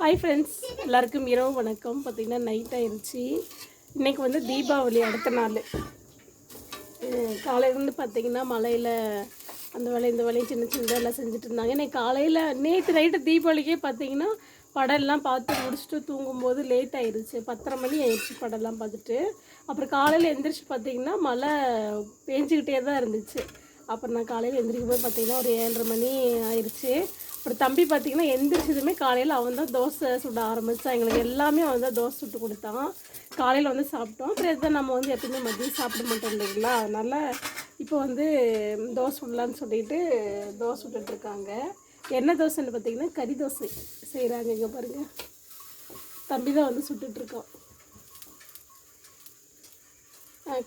Hi friends எல்லாருக்கும் இரவு வணக்கம். பார்த்தீங்கன்னா நைட் ஆயிடுச்சு இன்னைக்கு வந்து தீபாவளி அடுத்த நாள். காலையிலேருந்து பார்த்தீங்கன்னா மலையில் அந்த வேலை இந்த வேலையும் சின்ன சின்ன வேலை செஞ்சுட்டு இருந்தாங்க. இன்னைக்கு காலையில் நேற்று நைட்டு தீபாவளிக்கே பார்த்தீங்கன்னா படம்லாம் பார்த்து முடிச்சுட்டு தூங்கும்போது லேட் ஆயிடுச்சு பத்தரை மணி ஆயிடுச்சு படம்லாம் பார்த்துட்டு. அப்புறம் காலையில் எந்திரிச்சு பார்த்தீங்கன்னா மழை பேஞ்சிக்கிட்டே தான் இருந்துச்சு. அப்புறம் நான் காலையில் எந்திரிக்கும் போது பார்த்தீங்கன்னா ஒரு ஏழரை மணி ஆயிடுச்சு அப்புறம் தம்பி பார்த்தீங்கன்னா எந்திரிச்சதுமே காலையில் அவன் தான் தோசை சுட ஆரம்பித்தான் எங்களுக்கு எல்லாமே அவன் தான் தோசை சுட்டு கொடுத்தான். காலையில் வந்து சாப்பிட்டோம். அப்புறம் இதுதான் நம்ம வந்து எப்பயுமே மதியம் சாப்பிட மாட்டோம் இல்லைங்களா? அதனால் இப்போ வந்து தோசை சுடலான்னு சொல்லிட்டு தோசை சுட்டுட்ருக்காங்க என்ன தோசைன்னு பார்த்தீங்கன்னா கறி தோசை செய்கிறாங்க இங்கே பாருங்கள் தம்பி தான் வந்து சுட்டுட்ருக்கான்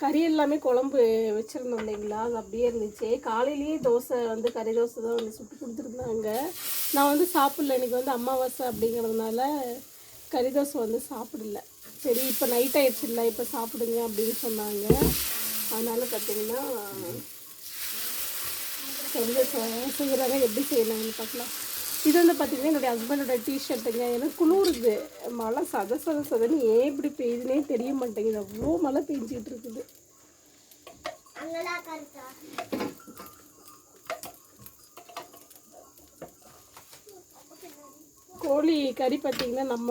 கறி எல்லாமே குழம்பு வச்சுருந்தோம் இல்லைங்களா? அது அப்படியே இருந்துச்சு. காலையிலேயே தோசை வந்து கறி தோசை தான் வந்து சுட்டு கொடுத்துருந்தாங்க. நான் வந்து சாப்பிடல. எனக்கு வந்து அமாவாசை அப்படிங்கிறதுனால கறி தோசை வந்து சாப்பிடல. சரி இப்போ நைட் ஆயிடுச்சு இல்லை இப்போ சாப்பிடுங்க அப்படின்னு சொன்னாங்க. அதனால் பார்த்தீங்கன்னா கறி தோசை செய்கிறாங்க எப்படி செய்யலாம்னு பார்க்கலாம் இது வந்து பார்த்தீங்கன்னா என்னுடைய ஹஸ்பண்டோட டிஷர்ட்டுங்க எனக்கு குளிருது. மழை சத சத சதன்னு ஏன் இப்படி பெய்யுதுனே தெரிய மாட்டேங்குது. அவ்வளோ மழை பெஞ்சிக்கிட்டு இருக்குது. கோழி கறி பார்த்தீங்கன்னா நம்ம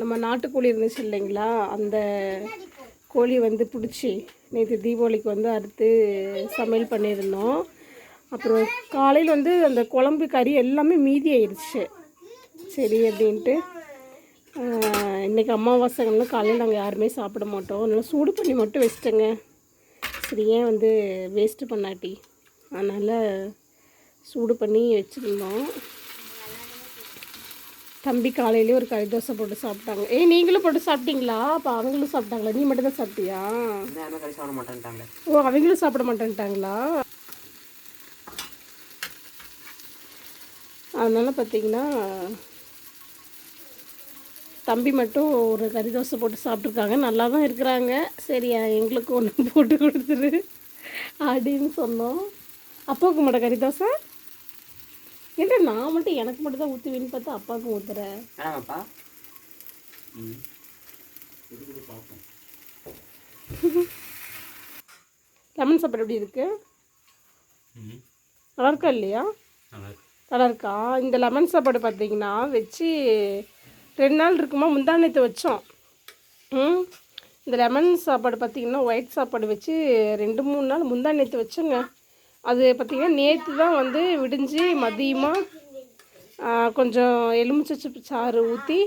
நம்ம நாட்டுக்கோழி இருந்துச்சு இல்லைங்களா? அந்த கோழி வந்து பிடிச்சி நேற்று தீபாவளிக்கு வந்து அறுத்து சமையல் பண்ணியிருந்தோம். அப்புறம் காலையில் வந்து அந்த குழம்பு கறி எல்லாமே மீதி ஆயிடுச்சு. சரி அப்படின்ட்டு ஆஹ், இன்னைக்கு அமாவாசைகள்னு காலையில் நாங்கள் யாருமே சாப்பிட மாட்டோம். அதனால் சூடு பண்ணி மட்டும் வச்சிட்டேங்க. சரி ஏன் வந்து வேஸ்ட்டு பண்ணாட்டி? அதனால் சூடு பண்ணி வச்சுருந்தோம். தம்பி காலையிலேயே ஒரு கறி தோசை போட்டு சாப்பிட்டாங்க. ஏய் நீங்களும் போட்டு சாப்பிட்டீங்களா? அப்போ அவங்களும் சாப்பிட்டாங்களா? நீ மட்டும் தான் சாப்பிட்டியா ஓ அவங்களும் சாப்பிட மாட்டேன்ட்டாங்களா? அதனால் பார்த்தீங்கன்னா தம்பி மட்டும் ஒரு கறி தோசை போட்டு சாப்பிட்ருக்காங்க நல்லா தான் இருக்கிறாங்க. சரி எங்களுக்கு ஒன்று போட்டு கொடுத்துரு அப்படின்னு சொன்னோம். அப்பாவுக்கு மட்டும் கறி தோசை? என்ன நான் மட்டும் எனக்கு மட்டும் தான் ஊற்றுவேன்னு பார்த்தா அப்பாவுக்கும் ஊற்றுறேன் லெமன் சாப்பாடு எப்படி இருக்கு? நல்லா இருக்கா இல்லையா? நல்லா இருக்கு. இருக்கா இந்த லெமன் சாப்பாடு பார்த்தீங்கன்னா வச்சு ரெண்டு நாள் இருக்குமா? முந்தானத்தை வச்சோம். ம்? இந்த லெமன் சாப்பாடு பார்த்தீங்கன்னா ஒயிட் சாப்பாடு வச்சு ரெண்டு மூணு நாள் முந்தானத்தை வச்சோங்க. அது பார்த்தீங்கன்னா நேற்று தான் வந்து விடிஞ்சு மதியமாக கொஞ்சம் எலுமிச்சை சாறு ஊற்றி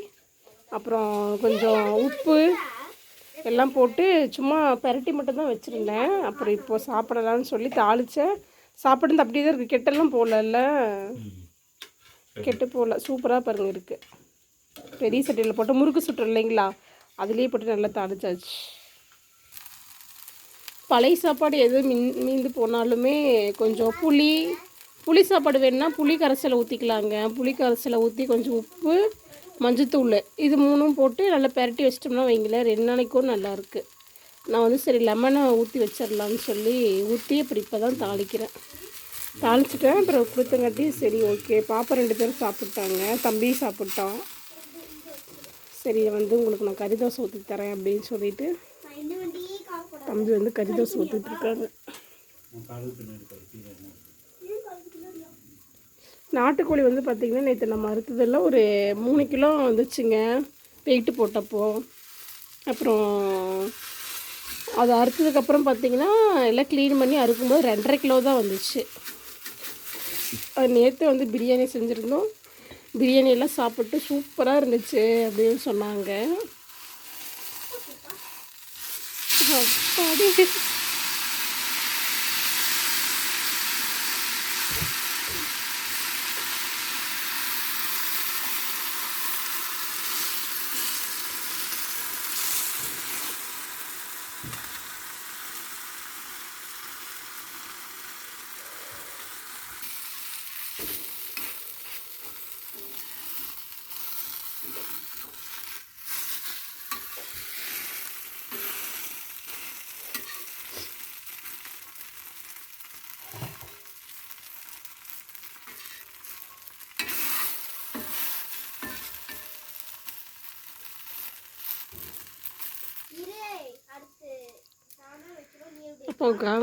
அப்புறம் கொஞ்சம் உப்பு எல்லாம் போட்டு சும்மா பெரட்டி மட்டும் தான் வச்சுருந்தேன். அப்புறம் இப்போது சாப்பிடலான்னு சொல்லி தாளித்தேன் சாப்பிடுறது அப்படியே தான் இருக்குது கெட்டெல்லாம் போடல கெட்டு போகல சூப்பராக பாருங்க இருக்குது பெரிய சட்டியில் போட்டு முறுக்கு சுட்டுறோம் இல்லைங்களா? அதுலேயே போட்டு நல்லா தாளிச்சாச்சு. பழைய சாப்பாடு எது மின் மீந்து போனாலுமே கொஞ்சம் புளி புளி சாப்பாடு வேணும்னா புளி கரைசலை ஊற்றிக்கலாங்க புளி கரைசலை ஊற்றி கொஞ்சம் உப்பு மஞ்சத்தூள் இது மூணும் போட்டு நல்லா பெரட்டி வச்சிட்டோம்னா வைங்களேன் ரெண்டு நாளைக்கும் நல்லா இருக்குது நான் வந்து சரி லெமனை ஊற்றி வச்சிடலான்னு சொல்லி ஊற்றி அப்புறம் இப்போ தான் தாளிக்கிறேன். தாளிச்சிட்டேன். அப்புறம் கொடுத்தங்காட்டி சரி ஓகே பாப்பா ரெண்டு பேரும் சாப்பிட்டாங்க. தம்பி சாப்பிட்டான். சரி வந்து உங்களுக்கு நான் கறி தோசை ஊற்றி தரேன் அப்படின்னு சொல்லிட்டு தம்பி வந்து கறி தோசை ஊற்றிட்டு இருக்காங்க. நாட்டுக்கோழி வந்து பார்த்திங்கன்னா நேற்று நம்ம அறுத்ததெல்லாம் ஒரு மூணு கிலோ வந்துச்சுங்க. வெயிட்டு போட்டப்போ. அப்புறம் அது அறுத்ததுக்கப்புறம் பார்த்தீங்கன்னா எல்லாம் க்ளீன் பண்ணி அறுக்கும்போது ரெண்டரை கிலோ தான் வந்துச்சு. அது நேற்று வந்து பிரியாணி செஞ்சுருந்தோம். பிரியாணியெல்லாம் சாப்பிட்டு சூப்பராக இருந்துச்சு அப்படின்னு சொன்னாங்க. அப்படி. அப்பாவுக்கா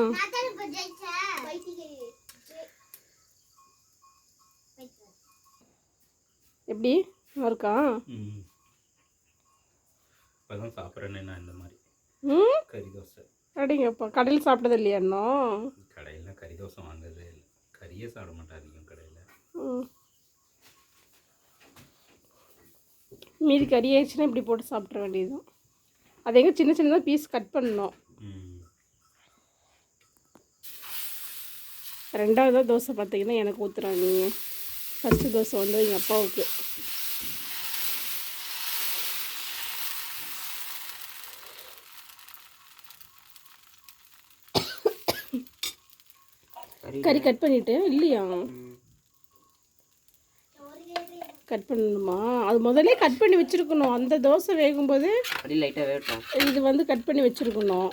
எப்படி? நல்லா இருக்கா? ம் இப்போதான் சாப்பிட்றேன்னு நான் இந்த மாதிரி. ம்? கறி தோசை. அப்படிங்கப்பா கடையில் சாப்பிட்டது இல்லையா இன்னும்? கடையில் கறி தோசை வாங்குறதே இல்லை. கறியே சாப்பிட மாட்டேன் அதிகம் கடையில். ம். மீதி கறி ஆயிடுச்சுன்னா இப்படி போட்டு சாப்பிட்ற வேண்டியதுதான். அது எங்கே சின்ன சின்னதாக பீஸ் கட் பண்ணணும். ம் ரெண்டாவது தோசை பார்த்தீங்கன்னா எனக்கு ஊற்றுறாங்க ஃபஸ்ட்டு தோசை வந்து எங்கள் அப்பாவுக்கு. கறி கட் பண்ணிட்டு இல்லையா. கட் பண்ணணுமா? அது முதல்ல கட் பண்ணி வச்சுருக்கணும். அந்த தோசை வேகும்போது இது வந்து கட் பண்ணி வச்சுருக்கணும்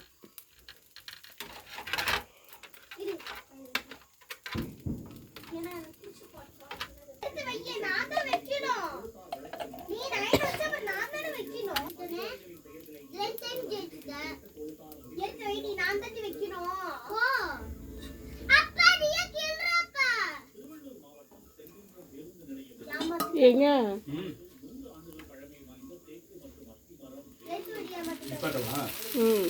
ஏங்க ம் நிப்பாட்டவா ம்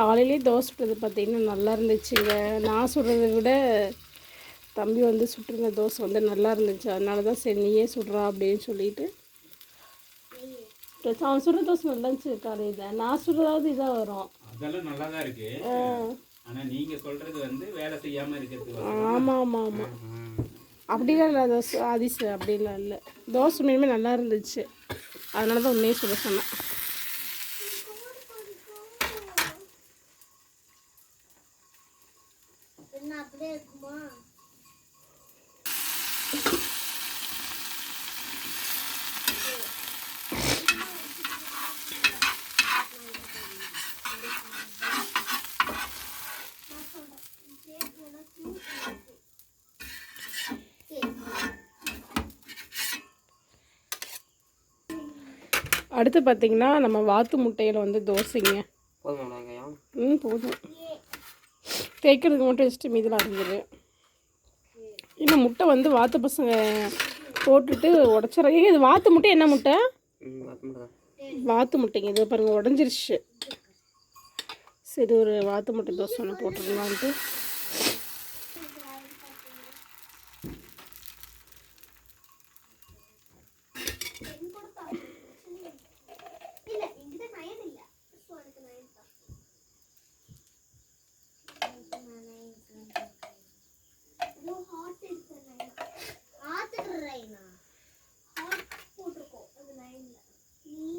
காலையிலே தோசை சுட்டது பார்த்தீங்கன்னா நல்லா இருந்துச்சுங்க. நான் சுடுறதை விட தம்பி வந்து சுட்டிருந்த தோசை வந்து நல்லா இருந்துச்சு. அதனால தான் சரி நீயே சுடுறா அப்படின்னு சொல்லிட்டு. அவன் சுடுற தோசை நல்லா இருந்துச்சு காலையில். நான் சுடுறதாவது இதாக வரும். அதெல்லாம் நல்லா தான் இருக்கு ஆனா நீங்க சொல்றது வந்து வேலை செய்யாம இருக்கிறதுக்கு ஆமாம் ஆமாம் ஆமாம். அப்படிலாம் இல்லை தோசை அதிசு அப்படிலாம் இல்லை. தோசை உண்மையுமே நல்லா இருந்துச்சு. அதனால தான் உண்மையே சுட சொன்னேன். அடுத்து பார்த்தீங்கன்னா நம்ம வாத்து முட்டையில் வந்து தோசைங்க. ம் போதும். தேய்க்கிறதுக்கு மட்டும் வச்சுட்டு மீதெல்லாம் அரைஞ்சிரு இன்னும் முட்டை வந்து வாத்து பசங்க போட்டுட்டு உடச்சிட்றாங்க இது வாத்து முட்டை என்ன முட்டை? வாத்து முட்டைங்க. இது பாருங்கள் உடஞ்சிருச்சு. சரி ஒரு வாத்து முட்டை தோசை ஒன்று போட்டுருலான்ட்டு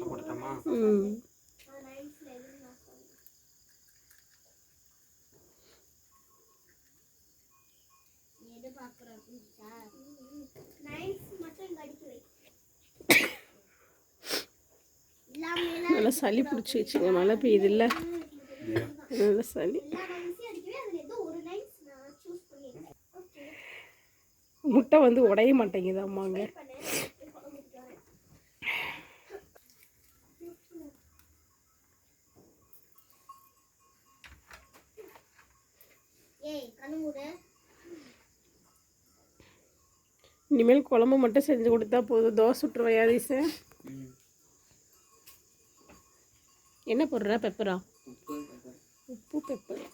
போட்டுட்டோமா ம் நல்லா சளி பிடிச்சி வச்சுங்க. மழை பெய்யுது இல்லை நல்லா சளி. முட்டை வந்து உடைய மாட்டேங்குது அம்மாங்க இனிமேல் குழம்பு மட்டும் செஞ்சு கொடுத்தா போதும். தோசை சுட்டுருவையா தீசு என்ன போடுற? பெப்பரா? உப்பு பெப்பர்.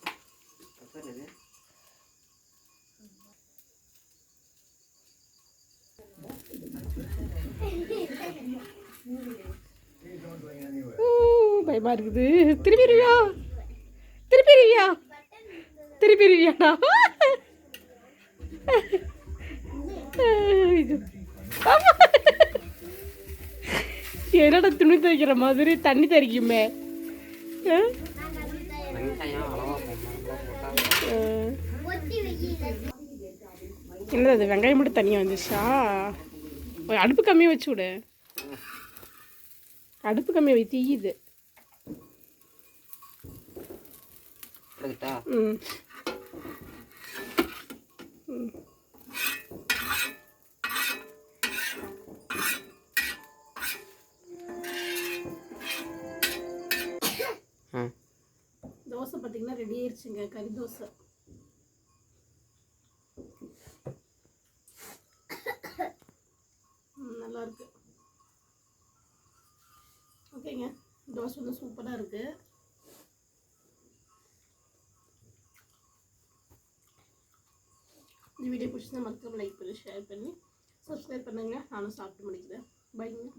பயமா இருக்குது. திருப்பி இருவியா திருப்பி ரிவியாடா என்னடா துணி துவைக்கிற மாதிரி? தண்ணி தெறிக்குமே என்னது அது வெங்காயம் மட்டும் தனியாக வந்துச்சா? அடுப்பு கம்மியாக வச்சு விடு. அடுப்பு கம்மியாக வை தீயுது. ம். பார்த்தீங்கன்னா கறி தோசை. நல்லா இருக்கு. ஓகேங்க தோசை வந்து சூப்பராக இருக்கு. இந்த வீடியோ பிடிச்சிருந்தா மறக்காம லைக் பண்ணி ஷேர் பண்ணி சப்ஸ்கிரைப் பண்ணுங்க. நானும் சாப்பிட்டு முடிக்கிறேன். பைங்க